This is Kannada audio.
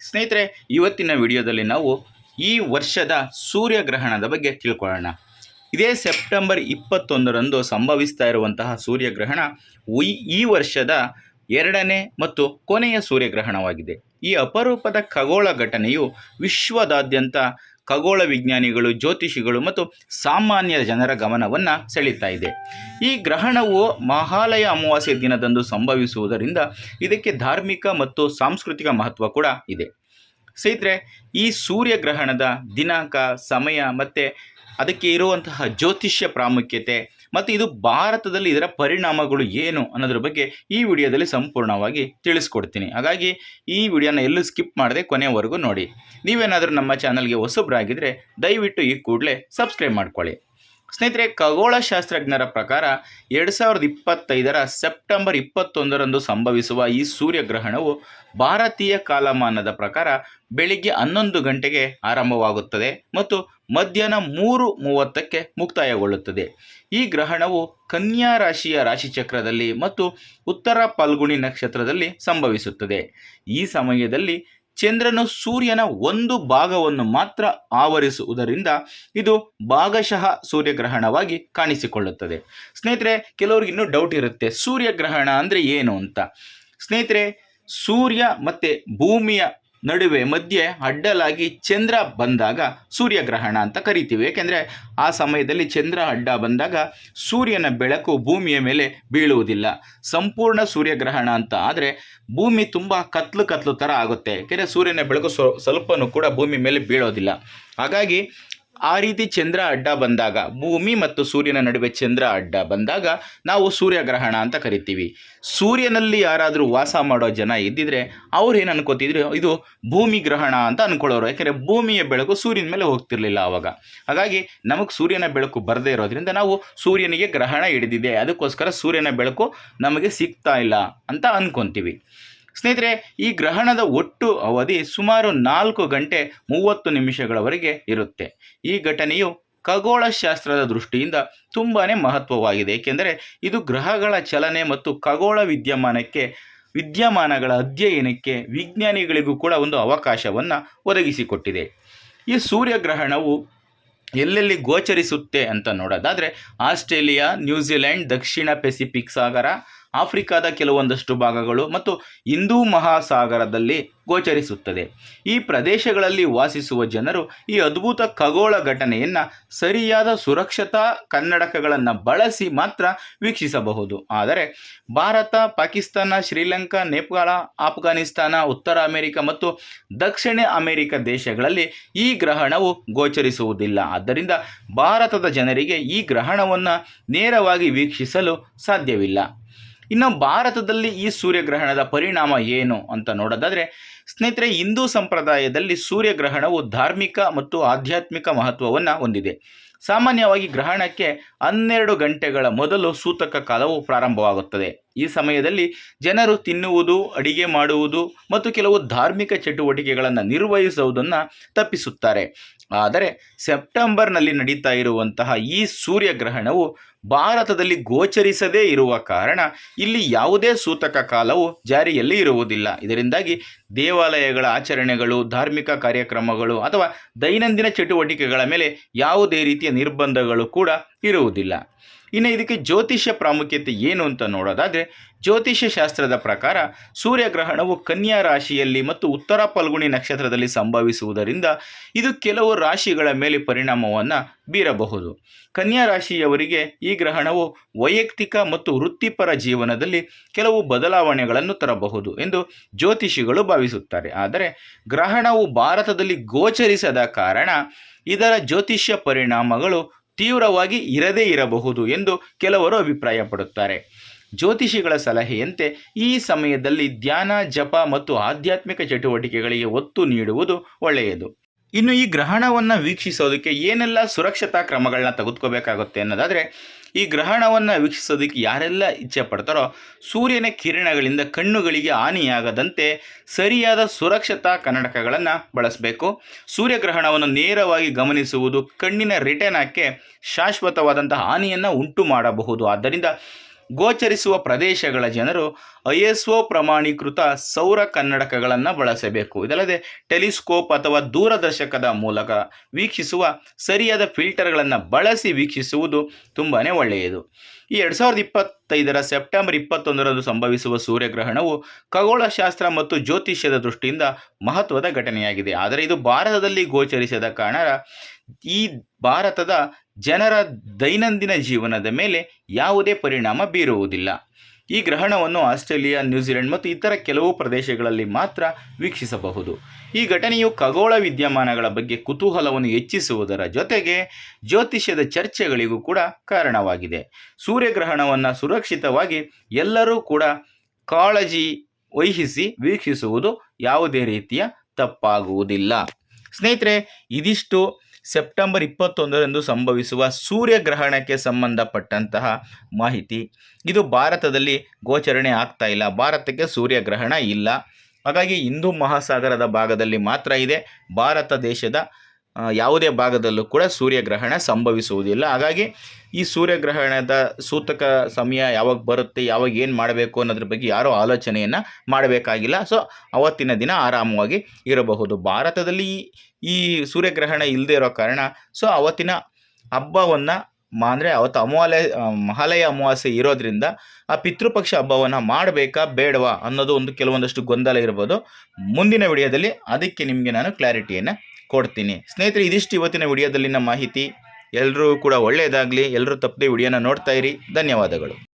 ಸ್ನೇಹಿತರೆ, ಇವತ್ತಿನ ವಿಡಿಯೋದಲ್ಲಿ ನಾವು ಈ ವರ್ಷದ ಸೂರ್ಯಗ್ರಹಣದ ಬಗ್ಗೆ ತಿಳ್ಕೊಳ್ಳೋಣ. ಇದೇ ಸೆಪ್ಟೆಂಬರ್ ಇಪ್ಪತ್ತೊಂದರಂದು ಸಂಭವಿಸ್ತಾ ಇರುವಂತಹ ಸೂರ್ಯಗ್ರಹಣ ಈ ವರ್ಷದ ಎರಡನೇ ಮತ್ತು ಕೊನೆಯ ಸೂರ್ಯಗ್ರಹಣವಾಗಿದೆ. ಈ ಅಪರೂಪದ ಖಗೋಳ ಘಟನೆಯು ವಿಶ್ವದಾದ್ಯಂತ ಖಗೋಳ ವಿಜ್ಞಾನಿಗಳು, ಜ್ಯೋತಿಷಿಗಳು ಮತ್ತು ಸಾಮಾನ್ಯ ಜನರ ಗಮನವನ್ನು ಸೆಳೀತಾ ಇದೆ. ಈ ಗ್ರಹಣವು ಮಹಾಲಯ ಅಮಾವಾಸ್ಯ ದಿನದಂದು ಸಂಭವಿಸುವುದರಿಂದ ಇದಕ್ಕೆ ಧಾರ್ಮಿಕ ಮತ್ತು ಸಾಂಸ್ಕೃತಿಕ ಮಹತ್ವ ಕೂಡ ಇದೆ. ಸ್ನೇಹಿತರೆ, ಈ ಸೂರ್ಯಗ್ರಹಣದ ದಿನಾಂಕ, ಸಮಯ ಮತ್ತು ಅದಕ್ಕೆ ಇರುವಂತಹ ಜ್ಯೋತಿಷ್ಯ ಪ್ರಾಮುಖ್ಯತೆ ಮತ್ತು ಇದು ಭಾರತದಲ್ಲಿ ಇದರ ಪರಿಣಾಮಗಳು ಏನು ಅನ್ನೋದ್ರ ಬಗ್ಗೆ ಈ ವಿಡಿಯೋದಲ್ಲಿ ಸಂಪೂರ್ಣವಾಗಿ ತಿಳಿಸ್ಕೊಡ್ತೀನಿ. ಹಾಗಾಗಿ ಈ ವಿಡಿಯೋನ ಎಲ್ಲೂ ಸ್ಕಿಪ್ ಮಾಡದೆ ಕೊನೆಯವರೆಗೂ ನೋಡಿ. ನೀವೇನಾದರೂ ನಮ್ಮ ಚಾನಲ್ಗೆ ಹೊಸಬ್ರಾಗಿದ್ದರೆ ದಯವಿಟ್ಟು ಈ ಕೂಡಲೇ ಸಬ್ಸ್ಕ್ರೈಬ್ ಮಾಡ್ಕೊಳ್ಳಿ. ಸ್ನೇಹಿತರೆ, ಖಗೋಳಶಾಸ್ತ್ರಜ್ಞರ ಪ್ರಕಾರ ಎರಡು ಸಾವಿರದ ಇಪ್ಪತ್ತೈದರ ಸೆಪ್ಟೆಂಬರ್ ಇಪ್ಪತ್ತೊಂದರಂದು ಸಂಭವಿಸುವ ಈ ಸೂರ್ಯಗ್ರಹಣವು ಭಾರತೀಯ ಕಾಲಮಾನದ ಪ್ರಕಾರ ಬೆಳಿಗ್ಗೆ ಹನ್ನೊಂದು ಗಂಟೆಗೆ ಆರಂಭವಾಗುತ್ತದೆ ಮತ್ತು ಮಧ್ಯಾಹ್ನ ಮೂರು ಮೂವತ್ತಕ್ಕೆ ಮುಕ್ತಾಯಗೊಳ್ಳುತ್ತದೆ. ಈ ಗ್ರಹಣವು ಕನ್ಯಾ ರಾಶಿಯ ರಾಶಿಚಕ್ರದಲ್ಲಿ ಮತ್ತು ಉತ್ತರ ಫಲ್ಗುಣಿ ನಕ್ಷತ್ರದಲ್ಲಿ ಸಂಭವಿಸುತ್ತದೆ. ಈ ಸಮಯದಲ್ಲಿ ಚಂದ್ರನು ಸೂರ್ಯನ ಒಂದು ಭಾಗವನ್ನು ಮಾತ್ರ ಆವರಿಸುವುದರಿಂದ ಇದು ಭಾಗಶಃ ಸೂರ್ಯಗ್ರಹಣವಾಗಿ ಕಾಣಿಸಿಕೊಳ್ಳುತ್ತದೆ. ಸ್ನೇಹಿತರೆ, ಕೆಲವ್ರಿಗೆ ಇನ್ನೂ ಡೌಟ್ ಇರುತ್ತೆ, ಸೂರ್ಯಗ್ರಹಣ ಅಂದರೆ ಏನು ಅಂತ? ಸ್ನೇಹಿತರೆ, ಸೂರ್ಯ ಮತ್ತು ಭೂಮಿಯ ನಡುವೆ ಮಧ್ಯೆ ಅಡ್ಡಲಾಗಿ ಚಂದ್ರ ಬಂದಾಗ ಸೂರ್ಯಗ್ರಹಣ ಅಂತ ಕರಿತೀವಿ. ಏಕೆಂದರೆ ಆ ಸಮಯದಲ್ಲಿ ಚಂದ್ರ ಅಡ್ಡ ಬಂದಾಗ ಸೂರ್ಯನ ಬೆಳಕು ಭೂಮಿಯ ಮೇಲೆ ಬೀಳುವುದಿಲ್ಲ. ಸಂಪೂರ್ಣ ಸೂರ್ಯಗ್ರಹಣ ಅಂತ ಆದರೆ ಭೂಮಿ ತುಂಬ ಕತ್ಲು ಕತ್ಲು ಥರ ಆಗುತ್ತೆ. ಏಕೆಂದರೆ ಸೂರ್ಯನ ಬೆಳಕು ಸ್ವ ಸ್ವಲ್ಪನೂ ಕೂಡ ಭೂಮಿ ಮೇಲೆ ಬೀಳೋದಿಲ್ಲ. ಹಾಗಾಗಿ ಆ ರೀತಿ ಚಂದ್ರ ಅಡ್ಡ ಬಂದಾಗ, ಭೂಮಿ ಮತ್ತು ಸೂರ್ಯನ ನಡುವೆ ಚಂದ್ರ ಅಡ್ಡ ಬಂದಾಗ ನಾವು ಸೂರ್ಯಗ್ರಹಣ ಅಂತ ಕರಿತೀವಿ. ಸೂರ್ಯನಲ್ಲಿ ಯಾರಾದರೂ ವಾಸ ಮಾಡೋ ಜನ ಇದ್ದಿದ್ರೆ ಅವ್ರು ಏನು ಅನ್ಕೋತಿದ್ರು, ಇದು ಭೂಮಿ ಗ್ರಹಣ ಅಂತ ಅನ್ಕೊಳ್ಳೋರು. ಯಾಕೆಂದರೆ ಭೂಮಿಯ ಬೆಳಕು ಸೂರ್ಯನ ಮೇಲೆ ಹೋಗ್ತಿರ್ಲಿಲ್ಲ ಆವಾಗ ಹಾಗಾಗಿ ನಮಗೆ ಸೂರ್ಯನ ಬೆಳಕು ಬರದೇ ಇರೋದ್ರಿಂದ ನಾವು ಸೂರ್ಯನಿಗೆ ಗ್ರಹಣ ಹಿಡಿದಿದೆ. ಅದಕ್ಕೋಸ್ಕರ ಸೂರ್ಯನ ಬೆಳಕು ನಮಗೆ ಸಿಗ್ತಾ ಇಲ್ಲ ಅಂತ ಅನ್ಕೊಂತೀವಿ. ಸ್ನೇಹಿತರೆ, ಈ ಗ್ರಹಣದ ಒಟ್ಟು ಅವಧಿ ಸುಮಾರು ನಾಲ್ಕು ಗಂಟೆ ಮೂವತ್ತು ನಿಮಿಷಗಳವರೆಗೆ ಇರುತ್ತೆ. ಈ ಘಟನೆಯು ಖಗೋಳಶಾಸ್ತ್ರದ ದೃಷ್ಟಿಯಿಂದ ತುಂಬಾ ಮಹತ್ವವಾಗಿದೆ. ಏಕೆಂದರೆ, ಇದು ಗ್ರಹಗಳ ಚಲನೆ ಮತ್ತು ಖಗೋಳ ವಿದ್ಯಮಾನಕ್ಕೆ, ವಿದ್ಯಮಾನಗಳ ಅಧ್ಯಯನಕ್ಕೆ ವಿಜ್ಞಾನಿಗಳಿಗೂ ಕೂಡ ಒಂದು ಅವಕಾಶವನ್ನು ಒದಗಿಸಿಕೊಟ್ಟಿದೆ. ಈ ಸೂರ್ಯಗ್ರಹಣವು ಎಲ್ಲೆಲ್ಲಿ ಗೋಚರಿಸುತ್ತೆ ಅಂತ ನೋಡೋದಾದರೆ, ಆಸ್ಟ್ರೇಲಿಯಾ, ನ್ಯೂಜಿಲೆಂಡ್, ದಕ್ಷಿಣ ಪೆಸಿಫಿಕ್ ಸಾಗರ ಆಫ್ರಿಕಾದ ಕೆಲವೊಂದಷ್ಟು ಭಾಗಗಳು ಮತ್ತು ಹಿಂದೂ ಮಹಾಸಾಗರದಲ್ಲಿ ಗೋಚರಿಸುತ್ತದೆ. ಈ ಪ್ರದೇಶಗಳಲ್ಲಿ ವಾಸಿಸುವ ಜನರು ಈ ಅದ್ಭುತ ಖಗೋಳ ಘಟನೆಯನ್ನು ಸರಿಯಾದ ಸುರಕ್ಷತಾ ಕನ್ನಡಕಗಳನ್ನು ಬಳಸಿ ಮಾತ್ರ ವೀಕ್ಷಿಸಬಹುದು. ಆದರೆ ಭಾರತ, ಪಾಕಿಸ್ತಾನ, ಶ್ರೀಲಂಕಾ, ನೇಪಾಳ, ಆಫ್ಘಾನಿಸ್ತಾನ, ಉತ್ತರ ಅಮೆರಿಕ ಮತ್ತು ದಕ್ಷಿಣ ಅಮೆರಿಕ ದೇಶಗಳಲ್ಲಿ ಈ ಗ್ರಹಣವು ಗೋಚರಿಸುವುದಿಲ್ಲ. ಆದ್ದರಿಂದ ಭಾರತದ ಜನರಿಗೆ ಈ ಗ್ರಹಣವನ್ನು ನೇರವಾಗಿ ವೀಕ್ಷಿಸಲು ಸಾಧ್ಯವಿಲ್ಲ. ಇನ್ನು ಭಾರತದಲ್ಲಿ ಈ ಸೂರ್ಯಗ್ರಹಣದ ಪರಿಣಾಮ ಏನು ಅಂತ ನೋಡೋದಾದರೆ ಸ್ನೇಹಿತರೆ, ಹಿಂದೂ ಸಂಪ್ರದಾಯದಲ್ಲಿ ಸೂರ್ಯಗ್ರಹಣವು ಧಾರ್ಮಿಕ ಮತ್ತು ಆಧ್ಯಾತ್ಮಿಕ ಮಹತ್ವವನ್ನು ಹೊಂದಿದೆ. ಸಾಮಾನ್ಯವಾಗಿ ಗ್ರಹಣಕ್ಕೆ ಹನ್ನೆರಡು ಗಂಟೆಗಳ ಮೊದಲು ಸೂತಕ ಕಾಲವು ಪ್ರಾರಂಭವಾಗುತ್ತದೆ. ಈ ಸಮಯದಲ್ಲಿ ಜನರು ತಿನ್ನುವುದು, ಅಡಿಗೆ ಮಾಡುವುದು ಮತ್ತು ಕೆಲವು ಧಾರ್ಮಿಕ ಚಟುವಟಿಕೆಗಳನ್ನು ನಿರ್ವಹಿಸುವುದನ್ನು ತಪ್ಪಿಸುತ್ತಾರೆ. ಆದರೆ, ಸೆಪ್ಟೆಂಬರ್ನಲ್ಲಿ ನಡೀತಾ ಇರುವಂತಹ ಈ ಸೂರ್ಯಗ್ರಹಣವು ಭಾರತದಲ್ಲಿ ಗೋಚರಿಸದೇ ಇರುವ ಕಾರಣ ಇಲ್ಲಿ ಯಾವುದೇ ಸೂತಕ ಕಾಲವು ಜಾರಿಯಲ್ಲಿ ಇರುವುದಿಲ್ಲ. ಇದರಿಂದಾಗಿ ದೇವಾಲಯಗಳ ಆಚರಣೆಗಳು ಧಾರ್ಮಿಕ ಕಾರ್ಯಕ್ರಮಗಳು ಅಥವಾ ದೈನಂದಿನ ಚಟುವಟಿಕೆಗಳ ಮೇಲೆ ಯಾವುದೇ ರೀತಿಯ ನಿರ್ಬಂಧಗಳು ಕೂಡ ಇರುವುದಿಲ್ಲ. ಇನ್ನು ಇದಕ್ಕೆ ಜ್ಯೋತಿಷ್ಯ ಪ್ರಾಮುಖ್ಯತೆ ಏನು ಅಂತ ನೋಡೋದಾದರೆ, ಜ್ಯೋತಿಷ್ಯ ಶಾಸ್ತ್ರದ ಪ್ರಕಾರ ಸೂರ್ಯಗ್ರಹಣವು ಕನ್ಯಾ ರಾಶಿಯಲ್ಲಿ ಮತ್ತು ಉತ್ತರ ಫಲ್ಗುಣಿ ನಕ್ಷತ್ರದಲ್ಲಿ ಸಂಭವಿಸುವುದರಿಂದ ಇದು ಕೆಲವು ರಾಶಿಗಳ ಮೇಲೆ ಪರಿಣಾಮವನ್ನು ಬೀರಬಹುದು. ಕನ್ಯಾ ರಾಶಿಯವರಿಗೆ ಈ ಗ್ರಹಣವು ವೈಯಕ್ತಿಕ ಮತ್ತು ವೃತ್ತಿಪರ ಜೀವನದಲ್ಲಿ ಕೆಲವು ಬದಲಾವಣೆಗಳನ್ನು ತರಬಹುದು ಎಂದು ಜ್ಯೋತಿಷಿಗಳು ಭಾವಿಸುತ್ತಾರೆ. ಆದರೆ ಗ್ರಹಣವು ಭಾರತದಲ್ಲಿ ಗೋಚರಿಸದ ಕಾರಣ ಇದರ ಜ್ಯೋತಿಷ್ಯ ಪರಿಣಾಮಗಳು ತೀವ್ರವಾಗಿ ಇರದೇ ಇರಬಹುದು ಎಂದು ಕೆಲವರು ಅಭಿಪ್ರಾಯಪಡುತ್ತಾರೆ. ಜ್ಯೋತಿಷಿಗಳ ಸಲಹೆಯಂತೆ ಈ ಸಮಯದಲ್ಲಿ ಧ್ಯಾನ, ಜಪ ಮತ್ತು ಆಧ್ಯಾತ್ಮಿಕ ಚಟುವಟಿಕೆಗಳಿಗೆ ಒತ್ತು ನೀಡುವುದು ಒಳ್ಳೆಯದು. ಇನ್ನು ಈ ಗ್ರಹಣವನ್ನು ವೀಕ್ಷಿಸೋದಕ್ಕೆ ಏನೆಲ್ಲ ಸುರಕ್ಷತಾ ಕ್ರಮಗಳನ್ನ ತೆಗೆದುಕೋಬೇಕಾಗುತ್ತೆ ಅನ್ನೋದಾದರೆ, ಈ ಗ್ರಹಣವನ್ನು ವೀಕ್ಷಿಸೋದಕ್ಕೆ ಯಾರೆಲ್ಲ ಇಚ್ಛೆ ಪಡ್ತಾರೋ ಸೂರ್ಯನ ಕಿರಣಗಳಿಂದ ಕಣ್ಣುಗಳಿಗೆ ಹಾನಿಯಾಗದಂತೆ ಸರಿಯಾದ ಸುರಕ್ಷತಾ ಕನ್ನಡಕಗಳನ್ನು ಬಳಸಬೇಕು. ಸೂರ್ಯಗ್ರಹಣವನ್ನು ನೇರವಾಗಿ ಗಮನಿಸುವುದು ಕಣ್ಣಿನ ರಿಟರ್ನಕ್ಕೆ ಶಾಶ್ವತವಾದಂಥ ಹಾನಿಯನ್ನು ಉಂಟು ಮಾಡಬಹುದು. ಆದ್ದರಿಂದ ಗೋಚರಿಸುವ ಪ್ರದೇಶಗಳ ಜನರು ಐ ಎಸ್ ಒ ಪ್ರಮಾಣೀಕೃತ ಸೌರ ಕನ್ನಡಕಗಳನ್ನು ಬಳಸಬೇಕು. ಇದಲ್ಲದೆ ಟೆಲಿಸ್ಕೋಪ್ ಅಥವಾ ದೂರದರ್ಶಕದ ಮೂಲಕ ವೀಕ್ಷಿಸುವ ಸರಿಯಾದ ಫಿಲ್ಟರ್ಗಳನ್ನು ಬಳಸಿ ವೀಕ್ಷಿಸುವುದು ತುಂಬಾ ಒಳ್ಳೆಯದು. ಈ ಎರಡು ಸಾವಿರದ ಇಪ್ಪತ್ತೈದರ ಸೆಪ್ಟೆಂಬರ್ ಇಪ್ಪತ್ತೊಂದರಂದು ಸಂಭವಿಸುವ ಸೂರ್ಯಗ್ರಹಣವು ಖಗೋಳಶಾಸ್ತ್ರ ಮತ್ತು ಜ್ಯೋತಿಷ್ಯದ ದೃಷ್ಟಿಯಿಂದ ಮಹತ್ವದ ಘಟನೆಯಾಗಿದೆ. ಆದರೆ ಇದು ಭಾರತದಲ್ಲಿ ಗೋಚರಿಸದ ಕಾರಣ ಈ ಭಾರತದ ಜನರ ದೈನಂದಿನ ಜೀವನದ ಮೇಲೆ ಯಾವುದೇ ಪರಿಣಾಮ ಬೀರುವುದಿಲ್ಲ. ಈ ಗ್ರಹಣವನ್ನು ಆಸ್ಟ್ರೇಲಿಯಾ, ನ್ಯೂಜಿಲೆಂಡ್ ಮತ್ತು ಇತರ ಕೆಲವು ಪ್ರದೇಶಗಳಲ್ಲಿ ಮಾತ್ರ ವೀಕ್ಷಿಸಬಹುದು. ಈ ಘಟನೆಯು ಖಗೋಳ ವಿದ್ಯಮಾನಗಳ ಬಗ್ಗೆ ಕುತೂಹಲವನ್ನು ಹೆಚ್ಚಿಸುವುದರ ಜೊತೆಗೆ ಜ್ಯೋತಿಷ್ಯದ ಚರ್ಚೆಗಳಿಗೂ ಕೂಡ ಕಾರಣವಾಗಿದೆ. ಸೂರ್ಯಗ್ರಹಣವನ್ನು ಸುರಕ್ಷಿತವಾಗಿ ಎಲ್ಲರೂ ಕೂಡ ಕಾಳಜಿ ವಹಿಸಿ ವೀಕ್ಷಿಸುವುದು ಯಾವುದೇ ರೀತಿಯ ತಪ್ಪಾಗುವುದಿಲ್ಲ. ಸ್ನೇಹಿತರೆ, ಇದಿಷ್ಟು ಸೆಪ್ಟೆಂಬರ್ ಇಪ್ಪತ್ತೊಂದರಂದು ಸಂಭವಿಸುವ ಸೂರ್ಯಗ್ರಹಣಕ್ಕೆ ಸಂಬಂಧಪಟ್ಟಂತಹ ಮಾಹಿತಿ. ಇದು ಭಾರತದಲ್ಲಿ ಗೋಚರಣೆ ಆಗ್ತಾ ಇಲ್ಲ. ಭಾರತಕ್ಕೆ ಸೂರ್ಯಗ್ರಹಣ ಇಲ್ಲ. ಹಾಗಾಗಿ ಹಿಂದೂ ಮಹಾಸಾಗರದ ಭಾಗದಲ್ಲಿ ಮಾತ್ರ ಇದೆ. ಭಾರತ ದೇಶದ ಯಾವುದೇ ಭಾಗದಲ್ಲೂ ಕೂಡ ಸೂರ್ಯಗ್ರಹಣ ಸಂಭವಿಸುವುದಿಲ್ಲ. ಹಾಗಾಗಿ ಈ ಸೂರ್ಯಗ್ರಹಣದ ಸೂತಕ ಸಮಯ ಯಾವಾಗ ಬರುತ್ತೆ, ಯಾವಾಗ ಏನು ಮಾಡಬೇಕು ಅನ್ನೋದ್ರ ಬಗ್ಗೆ ಯಾರೂ ಆಲೋಚನೆಯನ್ನು ಮಾಡಬೇಕಾಗಿಲ್ಲ. ಸೊ ಅವತ್ತಿನ ದಿನ ಆರಾಮವಾಗಿ ಇರಬಹುದು. ಭಾರತದಲ್ಲಿ ಈ- ಸೂರ್ಯಗ್ರಹಣ ಇಲ್ಲದೇ ಇರೋ ಕಾರಣ ಸೊ ಅವತ್ತಿನ ಹಬ್ಬವನ್ನು ಅಂದರೆ ಅವತ್ತು ಅಮಾಲಯ ಮಹಾಲಯ ಅಮಾವಾಸ್ಯೆ ಇರೋದ್ರಿಂದ ಆ ಪಿತೃಪಕ್ಷ ಹಬ್ಬವನ್ನು ಮಾಡಬೇಕಾ ಬೇಡವಾ ಅನ್ನೋದು ಒಂದು ಕೆಲವೊಂದಷ್ಟು ಗೊಂದಲ ಇರ್ಬೋದು. ಮುಂದಿನ ವಿಡಿಯೋದಲ್ಲಿ ಅದಕ್ಕೆ ನಿಮಗೆ ನಾನು ಕ್ಲಾರಿಟಿಯನ್ನು ಕೊಡ್ತೀನಿ. ಸ್ನೇಹಿತರೆ, ಇದಿಷ್ಟು ಇವತ್ತಿನ ವಿಡಿಯೋದಲ್ಲಿನ ಮಾಹಿತಿ. ಎಲ್ಲರೂ ಕೂಡ ಒಳ್ಳೆಯದಾಗಲಿ ಎಲ್ಲರೂ ತಪ್ಪದೆ ವಿಡಿಯೋನ ನೋಡ್ತಾ ಇರಿ. ಧನ್ಯವಾದಗಳು.